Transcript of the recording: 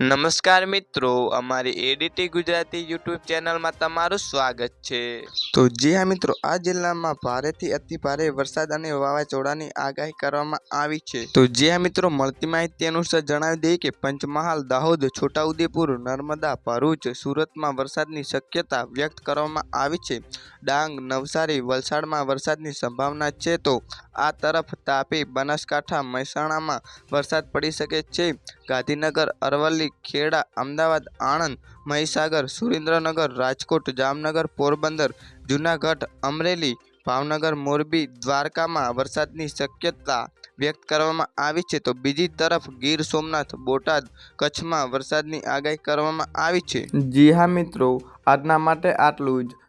નમસ્કાર મિત્રો, અમારી એડીટી ગુજરાતી યુટ્યુબ ચેનલમાં તમારું સ્વાગત છે. તો જી હા મિત્રો, આ જિલ્લામાં ભારેથી અતિ ભારે વરસાદ અને વાવાઝોડાની આગાહી કરવામાં આવી છે. તો જી હા મિત્રો, મળતી માહિતી અનુસાર જણાવી દઈએ કે પંચમહાલ, દાહોદ, છોટાઉદેપુર, નર્મદા, ભરૂચ, સુરતમાં વરસાદની શક્યતા વ્યક્ત કરવામાં આવી છે. ડાંગ, નવસારી વલસાડમાં વરસાદની સંભાવના છે તો આ તરફ તાપી, બનાસકાંઠા, મહેસાણામાં વરસાદ પડી શકે છે. ગાંધીનગર, અરવલ્લી, ખેડા, અમદાવાદ, આણંદ, મહીસાગર, સુરેન્દ્રનગર, રાજકોટ, જામનગર, પોરબંદર, જૂનાગઢ, અમરેલી, ભાવનગર, મોરબી, દ્વારકામાં વરસાદની શક્યતા વ્યક્ત કરવામાં આવી છે તો બીજી તરફ ગીર સોમનાથ, બોટાદ કચ્છમાં વરસાદની આગાહી કરવામાં આવી છે. જી હા મિત્રો, આજના માટે આટલું જ.